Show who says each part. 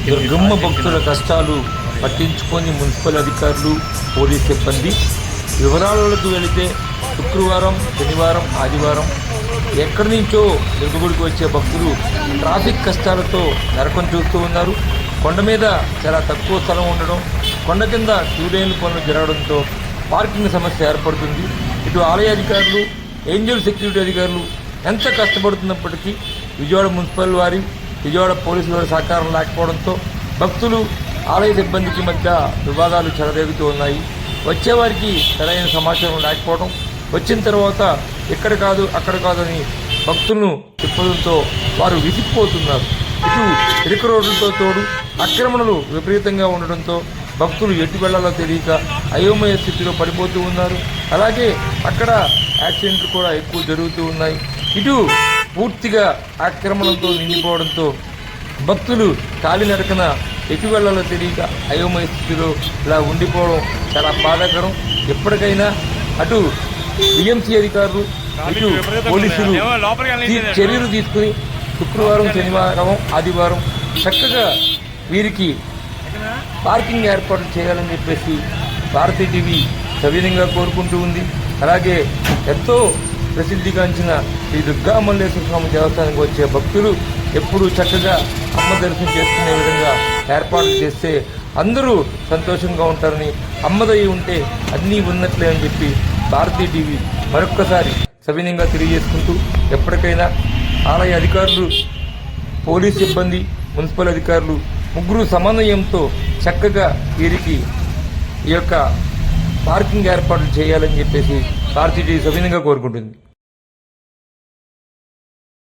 Speaker 1: దుర్గమ్మ భక్తుల కష్టాలు పట్టించుకొని మున్సిపల్ అధికారులు పోలీస్ సిబ్బంది వివరాలకు వెళితే శుక్రవారం శనివారం ఆదివారం ఎక్కడి నుంచో దుర్గగుడికి వచ్చే భక్తులు ట్రాఫిక్ కష్టాలతో నరకం చూస్తూ ఉన్నారు. కొండ మీద చాలా తక్కువ స్థలం ఉండడం కొండ కింద లైన్ పనులు జరగడంతో పార్కింగ్ సమస్య ఏర్పడుతుంది. ఇటు ఆలయ అధికారులు ఏంజల్ సెక్యూరిటీ అధికారులు ఎంత కష్టపడుతున్నప్పటికీ విజయవాడ మున్సిపల్ వారి విజయవాడ పోలీసుల వారి సహకారం లేకపోవడంతో భక్తులు ఆలయ సిబ్బందికి మధ్య వివాదాలు చెలరేగుతూ ఉన్నాయి. వచ్చేవారికి సరైన సమాచారం లేకపోవడం వచ్చిన తర్వాత ఇక్కడ కాదు అక్కడ కాదని భక్తులను తిప్పడంతో వారు విసిగిపోతున్నారు. ఇటు ఇరుకు రోడ్లతో తోడు ఆక్రమణలు విపరీతంగా ఉండడంతో భక్తులు ఎటు వెళ్ళాలో తెలియక అయోమయ స్థితిలో పడిపోతూ ఉన్నారు. అలాగే అక్కడ యాక్సిడెంట్లు కూడా ఎక్కువ జరుగుతూ ఉన్నాయి. ఇటు పూర్తిగా ఆక్రమణతో నిండిపోవడంతో భక్తులు కాలినడకన ఎటు వెళ్ళాలో తెలియక అయోమయ స్థితిలో ఇలా ఉండిపోవడం చాలా బాధాకరం. ఎప్పటికైనా అటు బిఎంసీ అధికారులు ఇటు పోలీసులు చర్యలు తీసుకుని శుక్రవారం శనివారం ఆదివారం చక్కగా వీరికి పార్కింగ్ ఏర్పాట్లు చేయాలని చెప్పేసి భారతీ టీవీ సవినయంగా కోరుకుంటూ ఉంది. అలాగే ఎంతో ప్రసిద్ధిగాంచిన శ్రీ దుర్గా మల్లేశ్వర స్వామి దేవస్థానానికి వచ్చే భక్తులు ఎప్పుడూ చక్కగా అమ్మ దర్శనం చేసుకునే విధంగా ఏర్పాట్లు చేస్తే అందరూ సంతోషంగా ఉంటారని అమ్మదయ్యి ఉంటే అన్నీ ఉన్నట్లే అని చెప్పి భారతీ టీవీ మరొక్కసారి సవినయంగా తెలియజేసుకుంటూ ఎప్పటికైనా ఆలయ అధికారులు పోలీస్ సిబ్బంది మున్సిపల్ అధికారులు ముగ్గురు సమన్వయంతో చక్కగా వీరికి ఈ యొక్క పార్కింగ్ ఏర్పాట్లు చేయాలని చెప్పేసి భారతీయ సవినంగా కోరుకుంటుంది.